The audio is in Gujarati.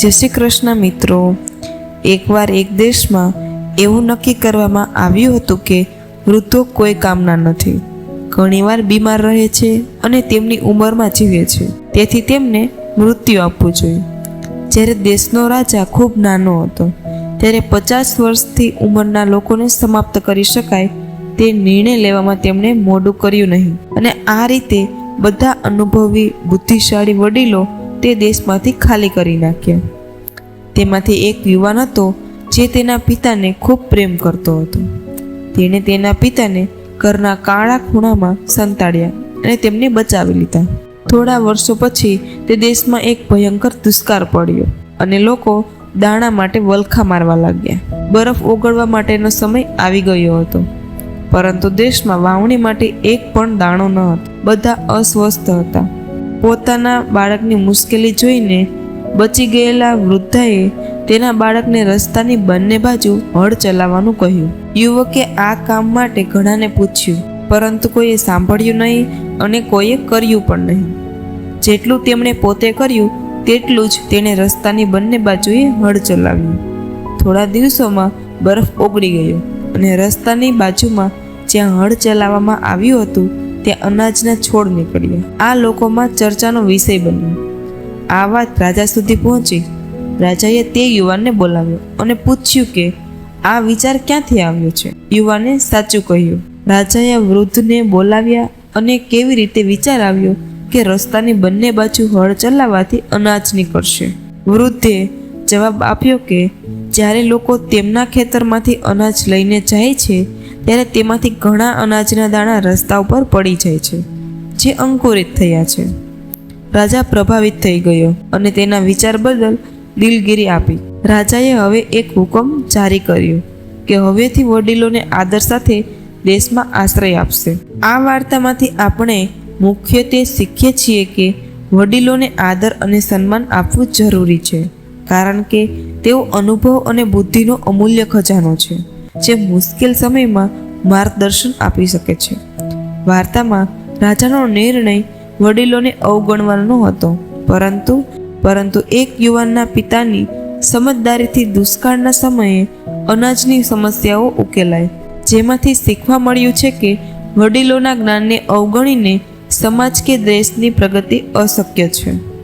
જય શ્રી કૃષ્ણ મિત્રો. એકવાર એક દેશમાં એવું નક્કી કરવામાં આવ્યું હતું કે વૃદ્ધો કોઈ કામના નથી. ઘણીવાર બીમાર રહે છે અને તેમની ઉંમરમાં જીવે છે. તેથી તેમને મૃત્યુ આપવું જોઈએ. જ્યારે દેશનો રાજા ખૂબ નાનો હતો, ત્યારે પચાસ વર્ષથી ઉંમરના લોકોને સમાપ્ત કરી શકાય તે નિર્ણય લેવામાં તેમણે મોડું કર્યું નહીં. અને આ રીતે બધા અનુભવી બુદ્ધિશાળી વડીલો તે દેશમાંથી ખાલી કરી નાખ્યા. તેમાંથી એક યુવાન હતો જે તેના પિતાને ખૂબ પ્રેમ કરતો હતો. તેણે તેના પિતાને ઘરના કાળા ખૂણામાં સંતાડ્યા અને તેમને બચાવી લીધા. થોડા વર્ષો પછી તે દેશમાં એક ભયંકર દુષ્કાળ પડ્યો અને લોકો દાણા માટે વલખા મારવા લાગ્યા. બરફ ઓગળવા માટેનો સમય આવી ગયો હતો. પરંતુ દેશમાં વાવણી માટે એક પણ દાણો ન હતો. બધા અસ્વસ્થ હતા. પોતાના બાળકની મુશ્કેલી જોઈને બચી ગયેલા વૃદ્ધાએ તેના બાળકને રસ્તાની બંને બાજુ હળ ચલાવવાનું કહ્યું. યુવકે આ કામ માટે ઘણાને પૂછ્યું, પરંતુ કોઈએ સાંભળ્યું નહીં અને કોઈએ કર્યું પણ નહીં. જેટલું તેમણે પોતે કર્યું, તેટલું જ તેણે રસ્તાની બંને બાજુએ હળ ચલાવ્યું. થોડા દિવસોમાં બરફ ઓગળી ગયો અને રસ્તાની બાજુમાં જ્યાં હળ ચલાવવામાં આવ્યું હતું ત્યાં અનાજના છોડ નીકળ્યા. આ લોકોમાં ચર્ચાનો વિષય બન્યો. આ વાત રાજા સુધી પહોંચી. રાજાએ તે યુવાનને બોલાવ્યો અને પૂછ્યું કે, આ વિચાર ક્યાંથી આવ્યો છે? યુવાને સાચું કહ્યું. રાજાએ વૃદ્ધને બોલાવ્યા અને કેવી રીતે વિચાર આવ્યો કે રસ્તાની બંને બાજુ હળ ચલાવવાથી અનાજ નીકળશે. વૃદ્ધે જવાબ આપ્યો કે, જ્યારે લોકો તેમના ખેતરમાંથી અનાજ લઈને જાય છે ત્યારે તેમાંથી ઘણા અનાજના દાણા રસ્તા ઉપર પડી જાય છે, જે અંકુરિત થયા છે. રાજા પ્રભાવિત થઈ ગયો અને તેના વિચાર બદલ દિલગીરી આપી. રાજાએ હવે એક હુકમ જારી કર્યો કે હવેથી વડીલોને આદર સાથે દેશમાં આશ્રય આપશે. આ વાર્તામાંથી આપણે મુખ્યત્વે શીખીએ છીએ કે વડીલોને આદર અને સન્માન આપવું જરૂરી છે, કારણ કે તેઓ અનુભવ અને બુદ્ધિનો અમૂલ્ય ખજાનો છે. જે મુશ્કેલ સમયમાં માર્ગદર્શન આપી શકે છે. વાર્તામાં રાજાનો નિર્ણય વડીલોને અવગણવાનો હતો. પરંતુ પરંતુ એક યુવાનના પિતાની સમજદારીથી દુષ્કાળના સમયે અનાજની સમસ્યાઓ ઉકેલાય જેમાંથી શીખવા મળ્યું છે કે વડીલોના જ્ઞાનને અવગણીને સમાજ કે દેશની પ્રગતિ અશક્ય છે.